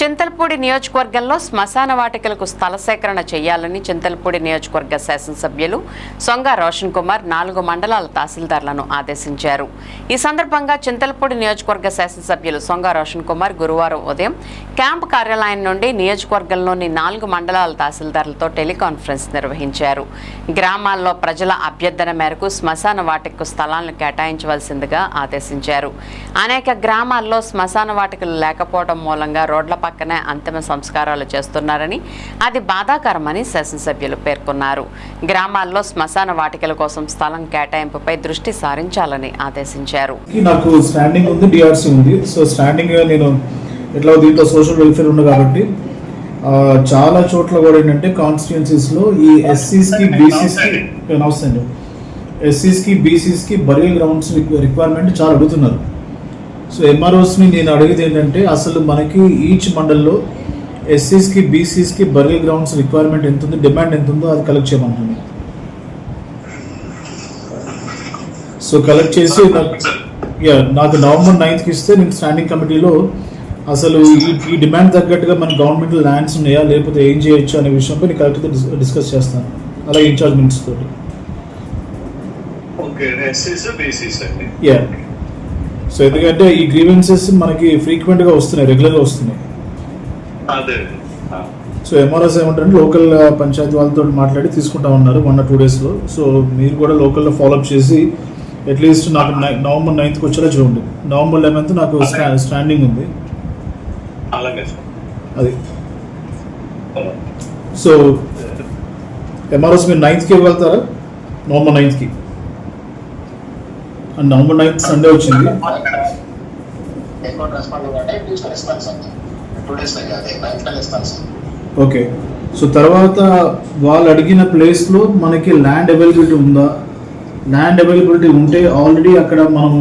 చింతలపూడి నియోజకవర్గంలో శ్మశాన వాటికలకు స్థల సేకరణ చేయాలని చింతలపూడి నియోజకవర్గ శాసనసభ్యులు సొంగ రోషన్ కుమార్ నాలుగు మండలాల తహసీల్దార్లను ఆదేశించారు. ఈ సందర్భంగా చింతలపూడి నియోజకవర్గ శాసనసభ్యులు సొంగ రోషన్ కుమార్ గురువారం ఉదయం క్యాంపు కార్యాలయం నుండి నియోజకవర్గంలోని నాలుగు మండలాల తహసీల్దార్లతో టెలికాన్ఫరెన్స్ నిర్వహించారు. గ్రామాల్లో ప్రజల అభ్యర్థన మేరకు శ్మశాన వాటికకు స్థలాలను కేటాయించవలసిందిగా ఆదేశించారు. అనేక గ్రామాల్లో శ్మశాన వాటికలు లేకపోవడం మూలంగా రోడ్ల పక్కనే అంతిమ సంస్కారాలు చేస్తున్నారని అది బాధాకరమని శాసనసభ్యులు పేర్కొన్నారు. గ్రామాల్లో శ్మశాన వాటికల కోసం స్థలం కేటాయింపుపై దృష్టి సారించాలని ఆదేశించారు. నాకు స్టాండింగ్ ఉంది డిఆర్సీ ఉంది. సో స్టాండింగ్ నేను ఎట్లా దీంట్లో సోషల్ వెల్ఫేర్ ఉంది కాబట్టి చాలా చోట్ల కూడా ఏంటంటే కాన్స్టిట్యున్సీస్లో ఈ ఎస్సీస్కి బీసీస్కి నమస్తే అండి. ఎస్సీస్కి బీసీస్కి బరియల్ గ్రౌండ్స్ రిక్వైర్మెంట్ చాలా అడుగుతున్నారు. సో ఎంఆర్ఓస్ని నేను అడిగేది ఏంటంటే అసలు మనకి ఈచ్ మండల్లో ఎస్సీస్కి బీసీస్కి బరియల్ గ్రౌండ్స్ రిక్వైర్మెంట్ ఎంత ఉంది డిమాండ్ ఎంత ఉందో అది కలెక్ట్ చేయమంటుంది. సో కలెక్ట్ చేసి నాకు నవంబర్ నైన్త్కి ఇస్తే నేను స్టాండింగ్ కమిటీలో అసలు ఈ ఈ డిమాండ్ తగ్గట్టుగా మన గవర్నమెంట్ ల్యాండ్స్ ఉన్నాయా లేకపోతే ఏం చేయొచ్చు అనే విషయంపై నేను డిస్ డిస్కస్ చేస్తాను. అలాగే ఇన్ఛార్జ్ మినిట్స్ తోటి. ఓకే ఎస్సీస్ బీసీస్ అండి? యా సో ఎందుకంటే ఈ గ్రీవెన్సెస్ మనకి ఫ్రీక్వెంట్గా వస్తున్నాయి రెగ్యులర్గా వస్తున్నాయి. అదే. ఆ, సో ఎంఆర్ఎస్ ఏమంటారంటే లోకల్ పంచాయతీ వాళ్ళతో మాట్లాడి తీసుకుంటా ఉన్నారు వన్ టూ డేస్లో సో మీరు కూడా లోకల్లో ఫాలోఅప్ చేసి అట్లీస్ట్ నాకు నవంబర్ నైన్త్కి వచ్చేలా చూడండి. నవంబర్ లెవెన్త్ నాకు స్టా- స్టాండింగ్ ఉంది. అది. సో ఎంఆర్ఎస్ మీరు నైన్త్కి ఇవ్వగలుగుతారా? నవంబర్ నైన్త్కి అండ్ నవంబర్ నైన్త్ సండే వచ్చింది. ఓకే. సో తర్వాత వాళ్ళు అడిగిన ప్లేస్లో మనకి ల్యాండ్ అవైలబిలిటీ ఉందా? ల్యాండ్ అవైలబిలిటీ ఉంటే ఆల్రెడీ అక్కడ మనము